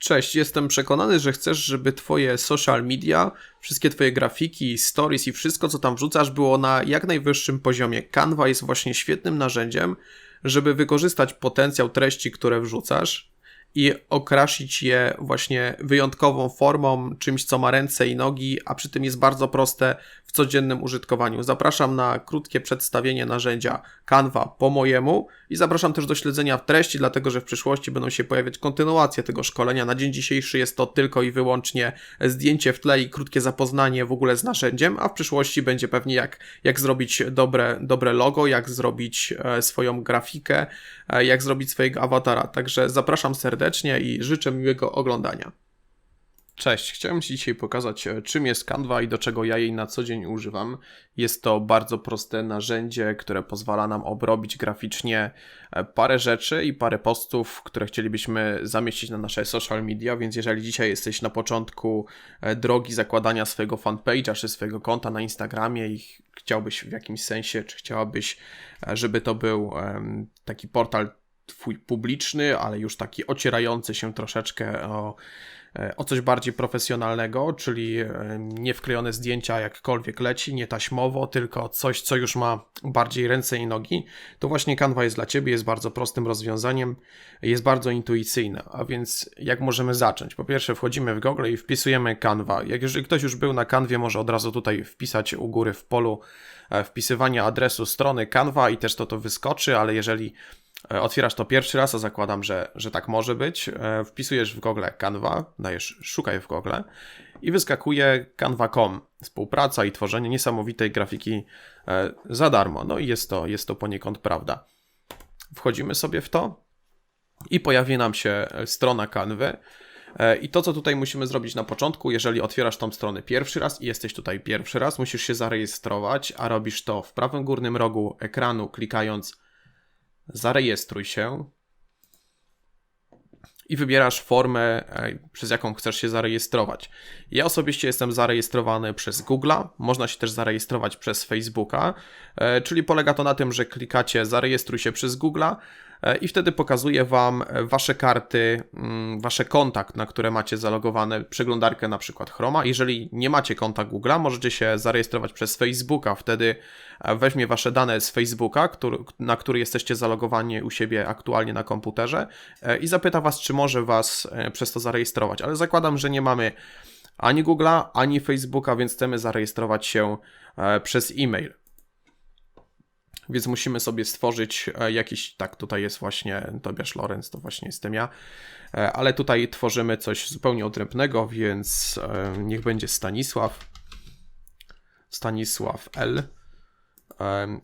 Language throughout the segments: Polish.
Cześć, jestem przekonany, że chcesz, żeby twoje social media, wszystkie twoje grafiki, stories i wszystko, co tam wrzucasz, było na jak najwyższym poziomie. Canva jest właśnie świetnym narzędziem, żeby wykorzystać potencjał treści, które wrzucasz i okrasić je właśnie wyjątkową formą, czymś, co ma ręce i nogi, a przy tym jest bardzo proste w codziennym użytkowaniu. Zapraszam na krótkie przedstawienie narzędzia Canva po mojemu i zapraszam też do śledzenia treści, dlatego że w przyszłości będą się pojawiać kontynuacje tego szkolenia. Na dzień dzisiejszy jest to tylko i wyłącznie zdjęcie w tle i krótkie zapoznanie w ogóle z narzędziem, a w przyszłości będzie pewnie jak, jak zrobić dobre, dobre logo, jak zrobić e, swoją grafikę, e, jak zrobić swojego awatara. Także zapraszam serdecznie i życzę miłego oglądania. Cześć, chciałem Ci dzisiaj pokazać, e, czym jest Canva i do czego ja jej na co dzień używam. Jest to bardzo proste narzędzie, które pozwala nam obrobić graficznie e, parę rzeczy i parę postów, które chcielibyśmy zamieścić na nasze social media, więc jeżeli dzisiaj jesteś na początku e, drogi zakładania swojego fanpage'a czy swojego konta na Instagramie i chciałbyś w jakimś sensie, czy chciałabyś, żeby to był taki portal twój publiczny, ale już taki ocierający się troszeczkę o E, o coś bardziej profesjonalnego, czyli e, nie wklejone zdjęcia jakkolwiek leci, nie taśmowo, tylko coś, co już ma bardziej ręce i nogi, to właśnie Canva jest dla Ciebie, jest bardzo prostym rozwiązaniem, jest bardzo intuicyjne. A więc jak możemy zacząć? Po pierwsze wchodzimy w Google i wpisujemy Canva. Jak jeżeli ktoś już był na Canwie, może od razu tutaj wpisać u góry w polu e, wpisywania adresu strony Canva i też to to wyskoczy, ale jeżeli otwierasz to pierwszy raz, a zakładam, że, że tak może być. E, wpisujesz w Google Canva, dajesz szukaj w Google i wyskakuje canva.com. Współpraca i tworzenie niesamowitej grafiki e, za darmo. No i jest to, jest to poniekąd prawda. Wchodzimy sobie w to i pojawi nam się strona Canvy. I to, co tutaj musimy zrobić na początku, jeżeli otwierasz tą stronę pierwszy raz i jesteś tutaj pierwszy raz, musisz się zarejestrować, a robisz to w prawym górnym rogu ekranu, klikając zarejestruj się i wybierasz formę, przez jaką chcesz się zarejestrować. Ja osobiście jestem zarejestrowany przez Google'a, można się też zarejestrować przez Facebooka, e, czyli polega to na tym, że klikacie zarejestruj się przez Google'a, i wtedy pokazuje Wam e, Wasze karty, mm, Wasze kontakt, na które macie zalogowane przeglądarkę na przykład Chroma. Jeżeli nie macie konta Google'a, możecie się zarejestrować przez Facebooka, wtedy e, weźmie Wasze dane z Facebooka, który, na który jesteście zalogowani u siebie aktualnie na komputerze i zapyta Was, czy może Was przez to zarejestrować. Ale zakładam, że nie mamy ani Google'a, ani Facebooka, więc chcemy zarejestrować się przez e-mail więc musimy sobie stworzyć e, jakiś, tak, tutaj jest właśnie Tobiasz Lorenz, to właśnie jestem ja, e, ale tutaj tworzymy coś zupełnie odrębnego, więc e, niech będzie Stanisław, Stanisław L.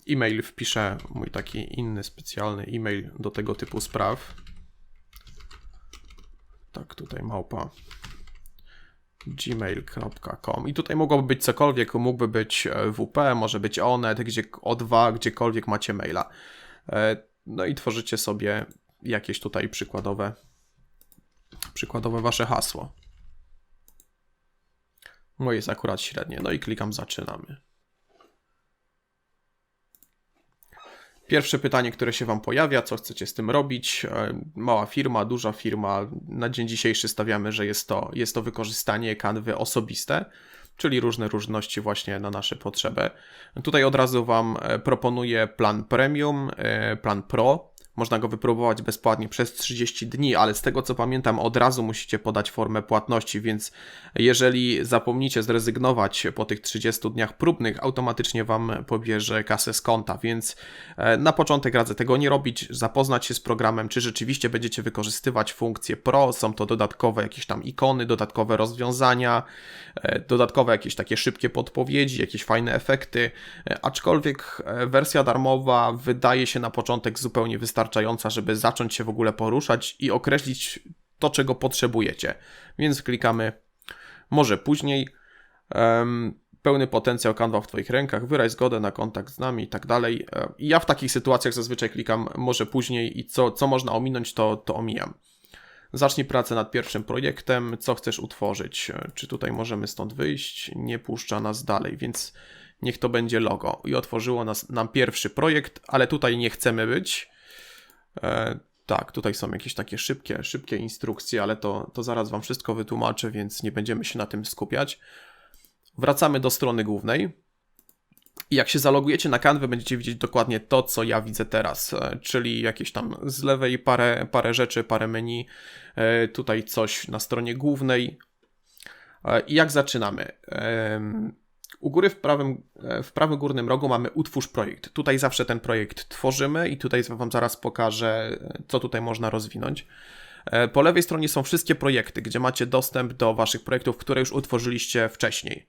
E-mail wpiszę mój taki inny specjalny e-mail do tego typu spraw. Tak, tutaj małpa gmail.com i tutaj mogłoby być cokolwiek, mógłby być e, WP, może być Onet, gdzie O2, gdziekolwiek macie maila. E, no i tworzycie sobie jakieś tutaj przykładowe przykładowe wasze hasło. Moje jest akurat średnie, no i klikam zaczynamy. Pierwsze pytanie, które się Wam pojawia, co chcecie z tym robić? E, mała firma, duża firma. Na dzień dzisiejszy stawiamy, że jest to, jest to wykorzystanie kanwy osobiste, czyli różne różności właśnie na nasze potrzeby. Tutaj od razu Wam e, proponuję plan premium, e, plan pro. Można go wypróbować bezpłatnie przez 30 dni, ale z tego co pamiętam, od razu musicie podać formę płatności, więc jeżeli zapomnicie zrezygnować po tych 30 dniach próbnych, automatycznie Wam pobierze kasę z konta, więc e, na początek radzę tego nie robić, zapoznać się z programem, czy rzeczywiście będziecie wykorzystywać funkcje Pro, są to dodatkowe jakieś tam ikony, dodatkowe rozwiązania, e, dodatkowe jakieś takie szybkie podpowiedzi, jakieś fajne efekty, e, aczkolwiek wersja darmowa wydaje się na początek zupełnie wystarczająca wystarczająca, żeby zacząć się w ogóle poruszać i określić to, czego potrzebujecie. Więc klikamy może później. Um, pełny potencjał Canva w Twoich rękach, wyraź zgodę na kontakt z nami i tak dalej. E, ja w takich sytuacjach zazwyczaj klikam może później i co, co można ominąć, to, to omijam. Zacznij pracę nad pierwszym projektem, co chcesz utworzyć. E, czy tutaj możemy stąd wyjść? Nie puszcza nas dalej, więc niech to będzie logo. I otworzyło nas, nam pierwszy projekt, ale tutaj nie chcemy być. E, Tak, tutaj są jakieś takie szybkie, szybkie instrukcje, ale to, to zaraz Wam wszystko wytłumaczę, więc nie będziemy się na tym skupiać. Wracamy do strony głównej. I jak się zalogujecie na kanwę, będziecie widzieć dokładnie to, co ja widzę teraz, e, czyli jakieś tam z lewej parę, parę rzeczy, parę menu, e, tutaj coś na stronie głównej. I jak zaczynamy? U góry w prawym, w prawym górnym rogu mamy utwórz projekt. Tutaj zawsze ten projekt tworzymy i tutaj Wam zaraz pokażę, co tutaj można rozwinąć. Po lewej stronie są wszystkie projekty, gdzie macie dostęp do Waszych projektów, które już utworzyliście wcześniej.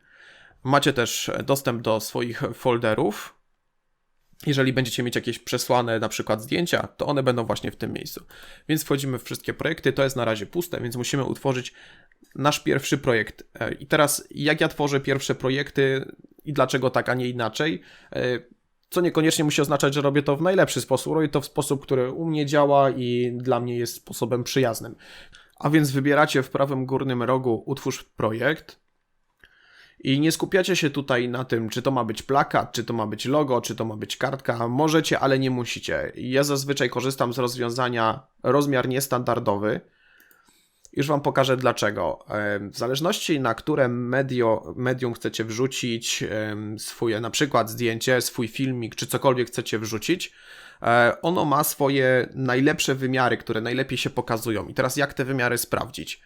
Macie też dostęp do swoich folderów. Jeżeli będziecie mieć jakieś przesłane na przykład zdjęcia, to one będą właśnie w tym miejscu. Więc wchodzimy w wszystkie projekty, to jest na razie puste, więc musimy utworzyć nasz pierwszy projekt. E, I teraz jak ja tworzę pierwsze projekty i dlaczego tak, a nie inaczej? E, co niekoniecznie musi oznaczać, że robię to w najlepszy sposób. Robię to w sposób, który u mnie działa i dla mnie jest sposobem przyjaznym. A więc wybieracie w prawym górnym rogu utwórz projekt, i nie skupiacie się tutaj na tym, czy to ma być plakat, czy to ma być logo, czy to ma być kartka. Możecie, ale nie musicie. Ja zazwyczaj korzystam z rozwiązania rozmiar niestandardowy. Już Wam pokażę dlaczego. W zależności na które medio, medium chcecie wrzucić swoje na przykład zdjęcie, swój filmik, czy cokolwiek chcecie wrzucić, e, ono ma swoje najlepsze wymiary, które najlepiej się pokazują. I teraz jak te wymiary sprawdzić?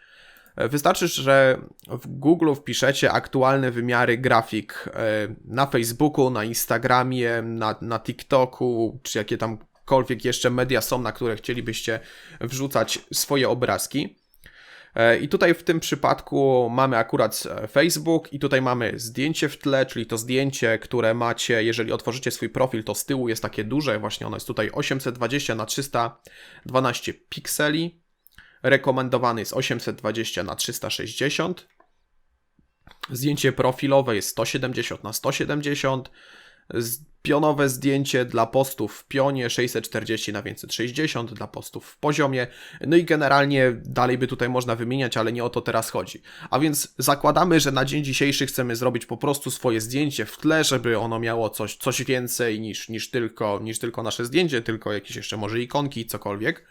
Wystarczy, że w Google wpiszecie aktualne wymiary grafik e, na Facebooku, na Instagramie, na, na TikToku, czy jakie tamkolwiek jeszcze media są, na które chcielibyście wrzucać swoje obrazki. E, I tutaj w tym przypadku mamy akurat e, Facebook i tutaj mamy zdjęcie w tle, czyli to zdjęcie, które macie, jeżeli otworzycie swój profil, to z tyłu jest takie duże, właśnie ono jest tutaj 820 na 312 pikseli. Rekomendowany jest 820 na 360. Zdjęcie profilowe jest 170 na 170. Pionowe zdjęcie dla postów w pionie 640 na 560 dla postów w poziomie. No i generalnie dalej by tutaj można wymieniać, ale nie o to teraz chodzi. A więc zakładamy, że na dzień dzisiejszy chcemy zrobić po prostu swoje zdjęcie w tle, żeby ono miało coś, coś więcej niż, niż, tylko, niż tylko nasze zdjęcie, tylko jakieś jeszcze może ikonki, cokolwiek.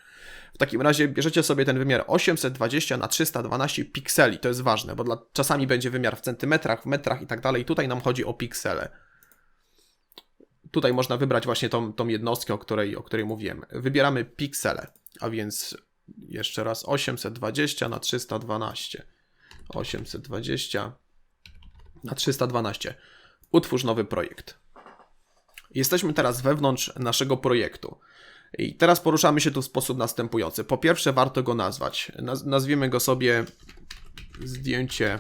W takim razie bierzecie sobie ten wymiar 820 na 312 pikseli. To jest ważne, bo dla, czasami będzie wymiar w centymetrach, w metrach i tak dalej. Tutaj nam chodzi o piksele. Tutaj można wybrać właśnie tą, tą jednostkę, o której, o której mówiłem. Wybieramy piksele, a więc jeszcze raz 820 na 312. 820 na 312. Utwórz nowy projekt. Jesteśmy teraz wewnątrz naszego projektu. I teraz poruszamy się tu w sposób następujący. Po pierwsze, warto go nazwać. Naz nazwiemy go sobie zdjęcie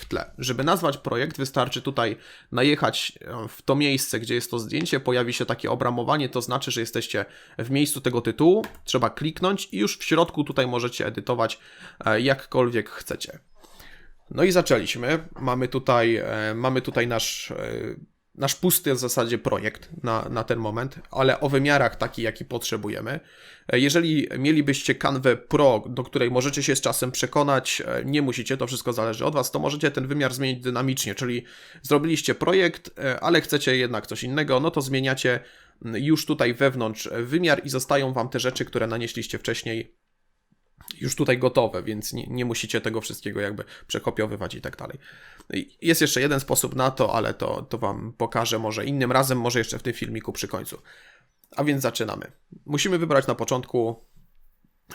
w tle. Żeby nazwać projekt, wystarczy tutaj najechać e, w to miejsce, gdzie jest to zdjęcie, pojawi się takie obramowanie, to znaczy, że jesteście w miejscu tego tytułu, trzeba kliknąć i już w środku tutaj możecie edytować e, jakkolwiek chcecie. No i zaczęliśmy. Mamy tutaj, e, mamy tutaj nasz nasz pusty w zasadzie projekt na, na ten moment, ale o wymiarach taki, jaki potrzebujemy. E, jeżeli mielibyście kanwę Pro, do której możecie się z czasem przekonać, e, nie musicie, to wszystko zależy od Was, to możecie ten wymiar zmienić dynamicznie, czyli zrobiliście projekt, e, ale chcecie jednak coś innego, no to zmieniacie już tutaj wewnątrz wymiar i zostają Wam te rzeczy, które nanieśliście wcześniej już tutaj gotowe, więc nie, nie, musicie tego wszystkiego jakby przekopiowywać i tak dalej. Jest jeszcze jeden sposób na to, ale to, to Wam pokażę może innym razem, może jeszcze w tym filmiku przy końcu. A więc zaczynamy. Musimy wybrać na początku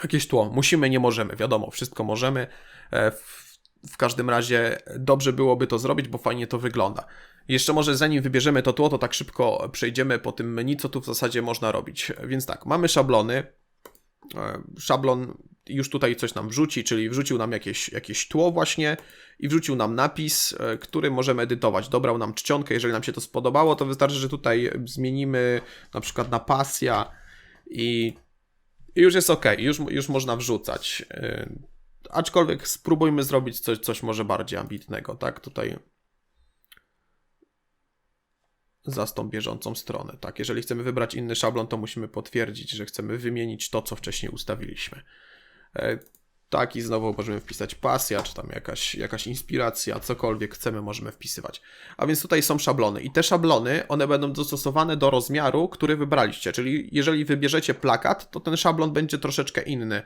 jakieś tło. Musimy, nie możemy, wiadomo, wszystko możemy. E, w, w każdym razie dobrze byłoby to zrobić, bo fajnie to wygląda. Jeszcze może zanim wybierzemy to tło, to tak szybko przejdziemy po tym menu, co tu w zasadzie można robić. Więc tak, mamy szablony. E, szablon już tutaj coś nam wrzuci, czyli wrzucił nam jakieś, jakieś tło właśnie i wrzucił nam napis, e, który możemy edytować. Dobrał nam czcionkę, jeżeli nam się to spodobało, to wystarczy, że tutaj zmienimy na przykład na pasja i, i już jest ok, już, już można wrzucać. E, aczkolwiek spróbujmy zrobić coś, coś może bardziej ambitnego, tak? Tutaj zastąp bieżącą stronę. Tak, jeżeli chcemy wybrać inny szablon, to musimy potwierdzić, że chcemy wymienić to, co wcześniej ustawiliśmy. E, Tak, i znowu możemy wpisać pasja, czy tam jakaś, jakaś inspiracja, cokolwiek chcemy, możemy wpisywać. A więc tutaj są szablony i te szablony, one będą dostosowane do rozmiaru, który wybraliście, czyli jeżeli wybierzecie plakat, to ten szablon będzie troszeczkę inny.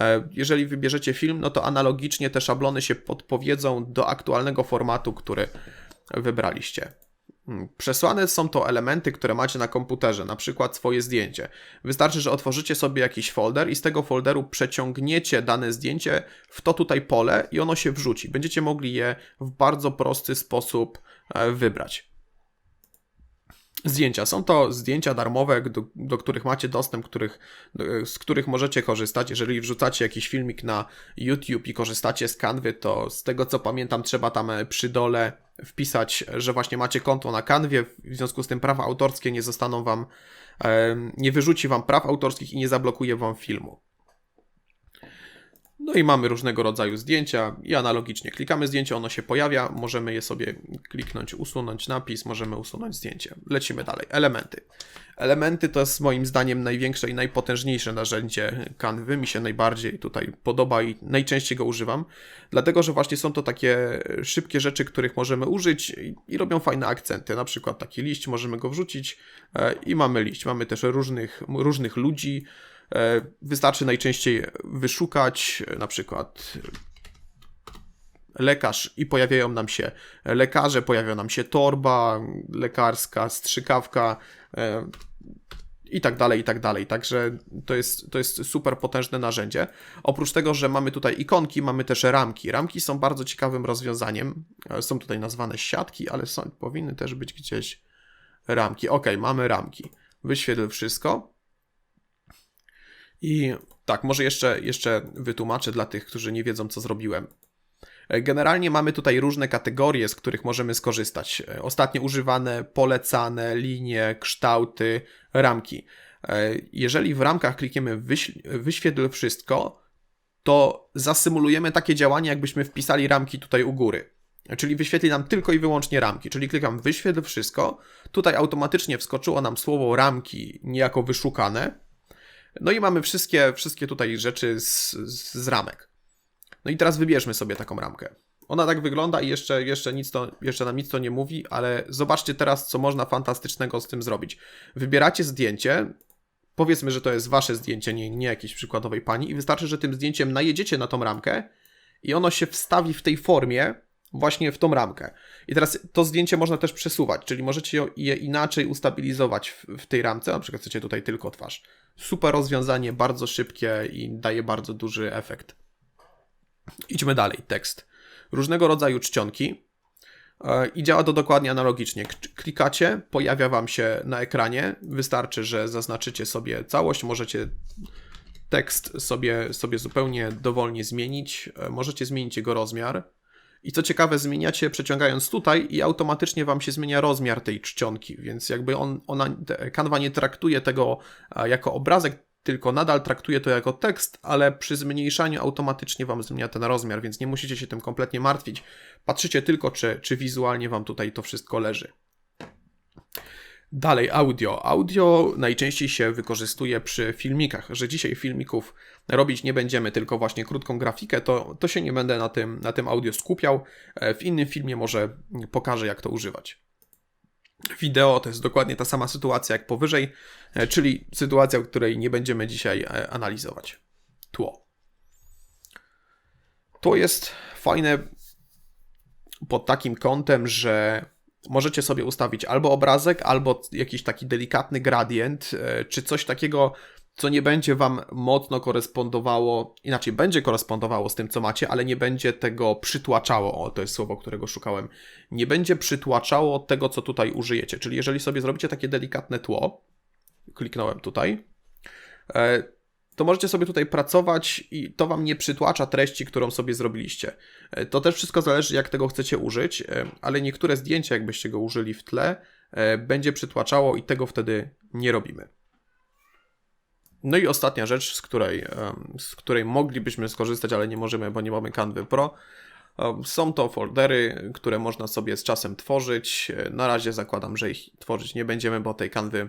E, jeżeli wybierzecie film, no to analogicznie te szablony się podpowiedzą do aktualnego formatu, który wybraliście. Hmm, przesłane są to elementy, które macie na komputerze, na przykład swoje zdjęcie. Wystarczy, że otworzycie sobie jakiś folder i z tego folderu przeciągniecie dane zdjęcie w to tutaj pole i ono się wrzuci. Będziecie mogli je w bardzo prosty sposób e, wybrać zdjęcia. Są to zdjęcia darmowe, do, do których macie dostęp, których, z których możecie korzystać. Jeżeli wrzucacie jakiś filmik na YouTube i korzystacie z Canvy, to z tego co pamiętam, trzeba tam e, przy dole wpisać, że właśnie macie konto na Canwie. W związku z tym prawa autorskie nie zostaną wam, nie wyrzuci wam praw autorskich i nie zablokuje wam filmu. No i mamy różnego rodzaju zdjęcia i analogicznie klikamy zdjęcie, ono się pojawia, możemy je sobie kliknąć, usunąć napis, możemy usunąć zdjęcie. Lecimy dalej. Elementy. Elementy to jest moim zdaniem największe i najpotężniejsze narzędzie Canvy, mi się najbardziej tutaj podoba i najczęściej go używam, dlatego że właśnie są to takie szybkie rzeczy, których możemy użyć i robią fajne akcenty. Na przykład taki liść, możemy go wrzucić e, i mamy liść. Mamy też różnych, różnych ludzi, wystarczy najczęściej wyszukać na przykład lekarz i pojawiają nam się lekarze, pojawia nam się torba lekarska, strzykawka e, i tak dalej, i tak dalej. Także to jest, to jest super potężne narzędzie. Oprócz tego, że mamy tutaj ikonki, mamy też ramki. Ramki są bardzo ciekawym rozwiązaniem. E, są tutaj nazwane siatki, ale są, powinny też być gdzieś ramki. Ok, mamy ramki. Wyświetl wszystko. I tak, może jeszcze, jeszcze wytłumaczę dla tych, którzy nie wiedzą, co zrobiłem. E, generalnie mamy tutaj różne kategorie, z których możemy skorzystać. E, ostatnio używane, polecane, linie, kształty, ramki. E, jeżeli w ramkach klikniemy wyświetl wszystko, to zasymulujemy takie działanie, jakbyśmy wpisali ramki tutaj u góry. Czyli wyświetli nam tylko i wyłącznie ramki. Czyli klikam wyświetl wszystko. Tutaj automatycznie wskoczyło nam słowo ramki, niejako wyszukane. No i mamy wszystkie, wszystkie tutaj rzeczy z, z ramek. No i teraz wybierzmy sobie taką ramkę. Ona tak wygląda i jeszcze, jeszcze, nic to, jeszcze nam nic to nie mówi, ale zobaczcie teraz, co można fantastycznego z tym zrobić. Wybieracie zdjęcie, powiedzmy, że to jest wasze zdjęcie, nie, nie jakiejś przykładowej pani, i wystarczy, że tym zdjęciem najedziecie na tą ramkę i ono się wstawi w tej formie, właśnie w tą ramkę. I teraz to zdjęcie można też przesuwać, czyli możecie je inaczej ustabilizować w, w tej ramce, na przykład chcecie tutaj tylko twarz. Super rozwiązanie, bardzo szybkie i daje bardzo duży efekt. Idźmy dalej. Tekst. Różnego rodzaju czcionki. E, I działa to dokładnie analogicznie. Klikacie, pojawia Wam się na ekranie. Wystarczy, że zaznaczycie sobie całość. Możecie tekst sobie, sobie zupełnie dowolnie zmienić. E, możecie zmienić jego rozmiar. I co ciekawe, zmieniacie przeciągając tutaj i automatycznie wam się zmienia rozmiar tej czcionki, więc jakby on, ona, Canva nie traktuje tego jako obrazek, tylko nadal traktuje to jako tekst, ale przy zmniejszaniu automatycznie wam zmienia ten rozmiar, więc nie musicie się tym kompletnie martwić. Patrzycie tylko, czy, czy wizualnie wam tutaj to wszystko leży. Dalej, audio. Audio najczęściej się wykorzystuje przy filmikach, że dzisiaj filmików robić nie będziemy, tylko właśnie krótką grafikę, to, to się nie będę na tym, na tym audio skupiał. E, w innym filmie może pokażę, jak to używać. Wideo to jest dokładnie ta sama sytuacja jak powyżej, e, czyli sytuacja, której nie będziemy dzisiaj e, analizować. Tło. To jest fajne pod takim kątem, że możecie sobie ustawić albo obrazek, albo jakiś taki delikatny gradient, e, czy coś takiego, co nie będzie Wam mocno korespondowało, inaczej będzie korespondowało z tym, co macie, ale nie będzie tego przytłaczało. O, to jest słowo, którego szukałem. Nie będzie przytłaczało tego, co tutaj użyjecie. Czyli jeżeli sobie zrobicie takie delikatne tło, kliknąłem tutaj, e, to możecie sobie tutaj pracować i to Wam nie przytłacza treści, którą sobie zrobiliście. E, to też wszystko zależy, jak tego chcecie użyć, e, ale niektóre zdjęcia, jakbyście go użyli w tle, e, będzie przytłaczało i tego wtedy nie robimy. No i ostatnia rzecz, z której, z której moglibyśmy skorzystać, ale nie możemy, bo nie mamy Canvy Pro. Są to foldery, które można sobie z czasem tworzyć. Na razie zakładam, że ich tworzyć nie będziemy, bo tej Canvy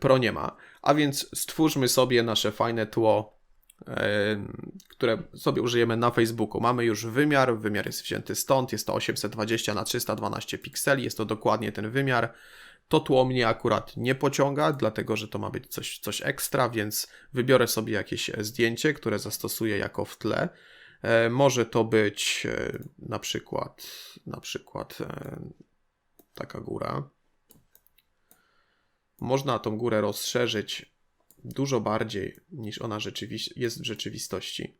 Pro nie ma. A więc stwórzmy sobie nasze fajne tło które sobie użyjemy na Facebooku. Mamy już wymiar, wymiar jest wzięty stąd, jest to 820 na 312 pikseli, jest to dokładnie ten wymiar. To tło mnie akurat nie pociąga, dlatego że to ma być coś, coś ekstra, więc wybiorę sobie jakieś zdjęcie, które zastosuję jako w tle. E, może to być e, na przykład, na przykład e, taka góra. Można tą górę rozszerzyć dużo bardziej niż ona jest w rzeczywistości.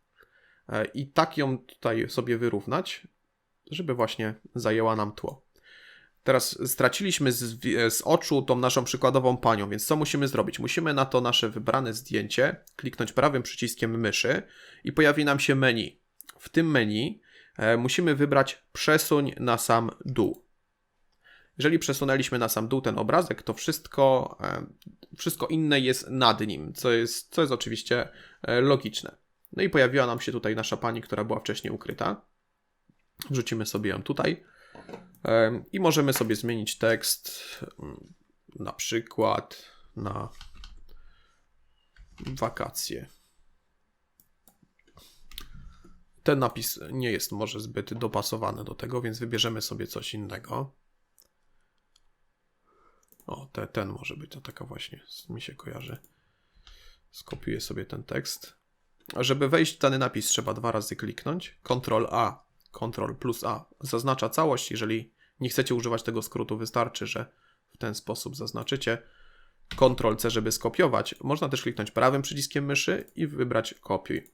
I tak ją tutaj sobie wyrównać, żeby właśnie zajęła nam tło. Teraz straciliśmy z, z, oczu tą naszą przykładową panią, więc co musimy zrobić? Musimy na to nasze wybrane zdjęcie kliknąć prawym przyciskiem myszy i pojawi nam się menu. W tym menu e, musimy wybrać przesuń na sam dół. Jeżeli przesunęliśmy na sam dół ten obrazek, to wszystko, e, wszystko inne jest nad nim, co jest, co jest oczywiście e, logiczne. No i pojawiła nam się tutaj nasza pani, która była wcześniej ukryta. Wrzucimy sobie ją tutaj. I możemy sobie zmienić tekst mm, na przykład na wakacje. Ten napis nie jest może zbyt dopasowany do tego, więc wybierzemy sobie coś innego. O, te, ten może być, to taka właśnie mi się kojarzy. Skopiuję sobie ten tekst. Żeby wejść w dany napis trzeba dwa razy kliknąć. Ctrl A Ctrl plus A zaznacza całość. Jeżeli nie chcecie używać tego skrótu, wystarczy, że w ten sposób zaznaczycie. Ctrl C, żeby skopiować. Można też kliknąć prawym przyciskiem myszy i wybrać kopiuj.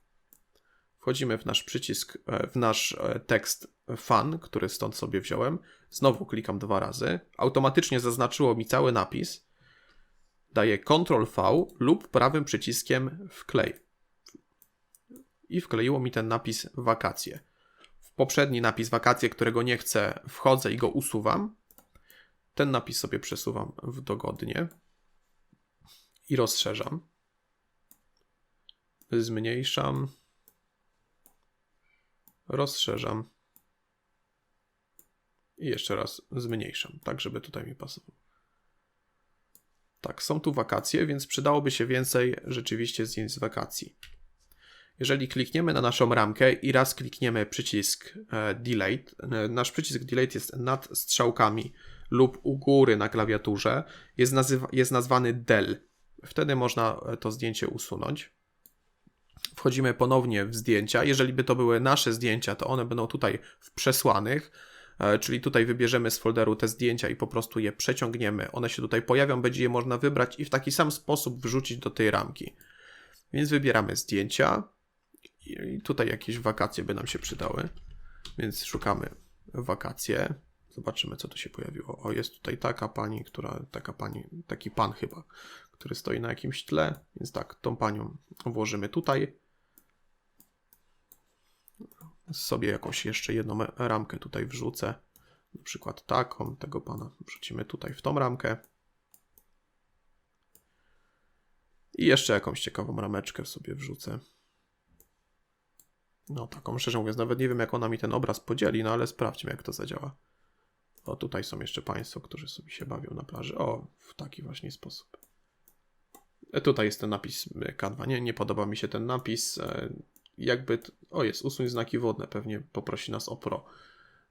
Wchodzimy w nasz przycisk, e, w nasz e, tekst fan, który stąd sobie wziąłem. Znowu klikam dwa razy. Automatycznie zaznaczyło mi cały napis. Daję Ctrl V lub prawym przyciskiem wklej. I wkleiło mi ten napis wakacje poprzedni napis wakacje, którego nie chcę, wchodzę i go usuwam. Ten napis sobie przesuwam w dogodnie i rozszerzam. Zmniejszam. Rozszerzam. I jeszcze raz zmniejszam, tak żeby tutaj mi pasował. Tak, są tu wakacje, więc przydałoby się więcej rzeczywiście zdjęć z wakacji. Jeżeli klikniemy na naszą ramkę i raz klikniemy przycisk e, Delete, e, nasz przycisk Delete jest nad strzałkami lub u góry na klawiaturze, jest, nazywa, jest nazwany Del. Wtedy można e, to zdjęcie usunąć. Wchodzimy ponownie w zdjęcia. Jeżeli by to były nasze zdjęcia, to one będą tutaj w przesłanych, czyli tutaj wybierzemy z folderu te zdjęcia i po prostu je przeciągniemy. One się tutaj pojawią, będzie je można wybrać i w taki sam sposób wrzucić do tej ramki. Więc wybieramy zdjęcia, i tutaj jakieś wakacje by nam się przydały. Więc szukamy wakacje. Zobaczymy, co tu się pojawiło. O, jest tutaj taka pani, która, taka pani, taki pan chyba, który stoi na jakimś tle. Więc tak, tą panią włożymy tutaj. Sobie jakąś jeszcze jedną ramkę tutaj wrzucę. Na przykład taką, tego pana wrzucimy tutaj w tą ramkę. I jeszcze jakąś ciekawą rameczkę sobie wrzucę. No taką szczerze mówiąc, nawet nie wiem jak ona mi ten obraz podzieli, no ale sprawdźmy jak to zadziała. O, tutaj są jeszcze Państwo, którzy sobie się bawią na plaży. O, w taki właśnie sposób. E, tutaj jest ten napis Canva. Nie, nie podoba mi się ten napis. E, jakby... O, jest, usuń znaki wodne. Pewnie poprosi nas o Pro.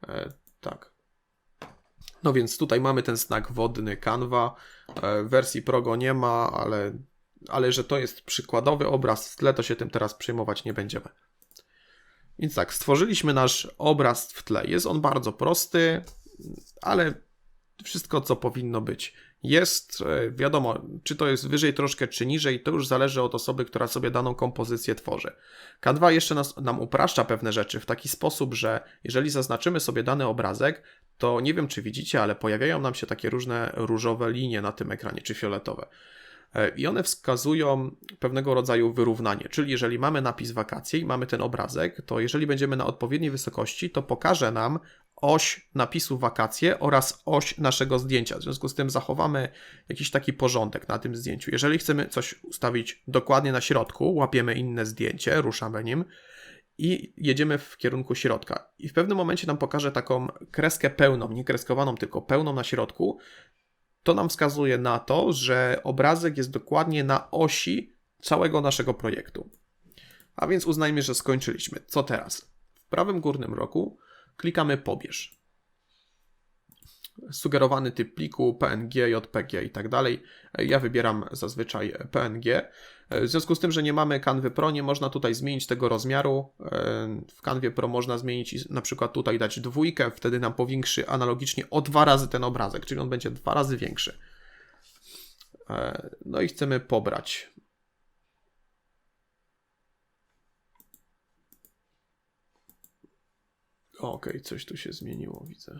E, tak. No więc tutaj mamy ten znak wodny Canva. W wersji Pro go nie ma, ale, ale że to jest przykładowy obraz w tle, to się tym teraz przejmować nie będziemy. Więc tak, stworzyliśmy nasz obraz w tle. Jest on bardzo prosty, ale wszystko, co powinno być, jest. E, wiadomo, czy to jest wyżej troszkę, czy niżej, to już zależy od osoby, która sobie daną kompozycję tworzy. K2 jeszcze nas, nam upraszcza pewne rzeczy w taki sposób, że jeżeli zaznaczymy sobie dany obrazek, to nie wiem, czy widzicie, ale pojawiają nam się takie różne różowe linie na tym ekranie, czy fioletowe. E, I one wskazują pewnego rodzaju wyrównanie, czyli jeżeli mamy napis wakacje i mamy ten obrazek, to jeżeli będziemy na odpowiedniej wysokości, to pokaże nam oś napisu wakacje oraz oś naszego zdjęcia. W związku z tym zachowamy jakiś taki porządek na tym zdjęciu. Jeżeli chcemy coś ustawić dokładnie na środku, łapiemy inne zdjęcie, ruszamy nim i jedziemy w kierunku środka. I w pewnym momencie nam pokaże taką kreskę pełną, nie kreskowaną, tylko pełną na środku, to nam wskazuje na to, że obrazek jest dokładnie na osi całego naszego projektu. A więc uznajmy, że skończyliśmy. Co teraz? W prawym górnym rogu klikamy pobierz. Sugerowany typ pliku, PNG, JPG i tak dalej. Ja wybieram zazwyczaj PNG. W związku z tym, że nie mamy Canvy Pro, nie można tutaj zmienić tego rozmiaru. W Canvie Pro można zmienić na przykład tutaj dać dwójkę, wtedy nam powiększy analogicznie o dwa razy ten obrazek, czyli on będzie dwa razy większy. No i chcemy pobrać. Okej, okay, coś tu się zmieniło, widzę.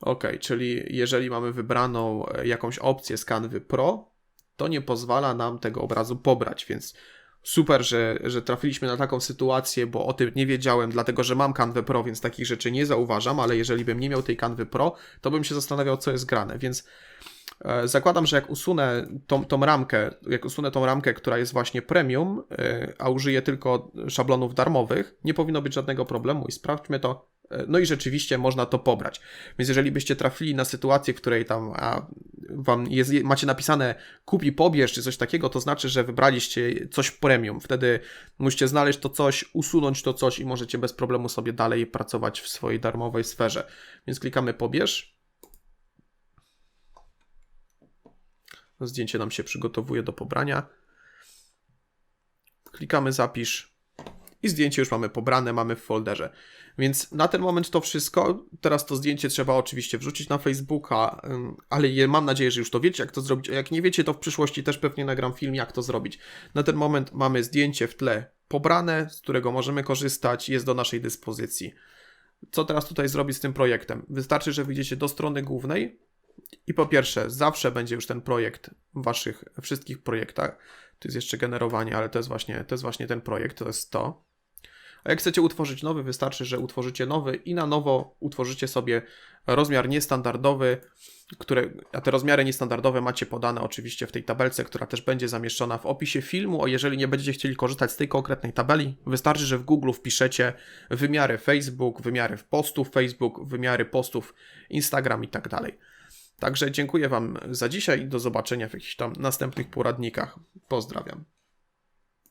Ok, czyli jeżeli mamy wybraną e, jakąś opcję z Canvy Pro, to nie pozwala nam tego obrazu pobrać, więc super, że, że trafiliśmy na taką sytuację, bo o tym nie wiedziałem, dlatego że mam Canvę Pro, więc takich rzeczy nie zauważam, ale jeżeli bym nie miał tej Canvy Pro, to bym się zastanawiał, co jest grane, więc zakładam, że jak usunę tą, tą ramkę, jak usunę tą ramkę, która jest właśnie premium, e, a użyję tylko szablonów darmowych, nie powinno być żadnego problemu i sprawdźmy to no i rzeczywiście można to pobrać. Więc jeżeli byście trafili na sytuację, w której tam a, wam jest, macie napisane kup i pobierz, czy coś takiego, to znaczy, że wybraliście coś premium. Wtedy musicie znaleźć to coś, usunąć to coś i możecie bez problemu sobie dalej pracować w swojej darmowej sferze. Więc klikamy pobierz. Zdjęcie nam się przygotowuje do pobrania. Klikamy zapisz i zdjęcie już mamy pobrane, mamy w folderze. Więc na ten moment to wszystko. Teraz to zdjęcie trzeba oczywiście wrzucić na Facebooka, ale mam nadzieję, że już to wiecie, jak to zrobić. A jak nie wiecie, to w przyszłości też pewnie nagram film, jak to zrobić. Na ten moment mamy zdjęcie w tle pobrane, z którego możemy korzystać, jest do naszej dyspozycji. Co teraz tutaj zrobić z tym projektem? Wystarczy, że wyjdziecie do strony głównej i po pierwsze, zawsze będzie już ten projekt w waszych wszystkich projektach. Tu jest jeszcze generowanie, ale to jest właśnie, to jest właśnie ten projekt, to jest to. A jak chcecie utworzyć nowy, wystarczy, że utworzycie nowy i na nowo utworzycie sobie rozmiar niestandardowy, które, a te rozmiary niestandardowe macie podane oczywiście w tej tabelce, która też będzie zamieszczona w opisie filmu. A jeżeli nie będziecie chcieli korzystać z tej konkretnej tabeli, wystarczy, że w Google wpiszecie wymiary Facebook, wymiary postów Facebook, wymiary postów Instagram i tak dalej. Także dziękuję Wam za dzisiaj i do zobaczenia w jakichś tam następnych poradnikach. Pozdrawiam.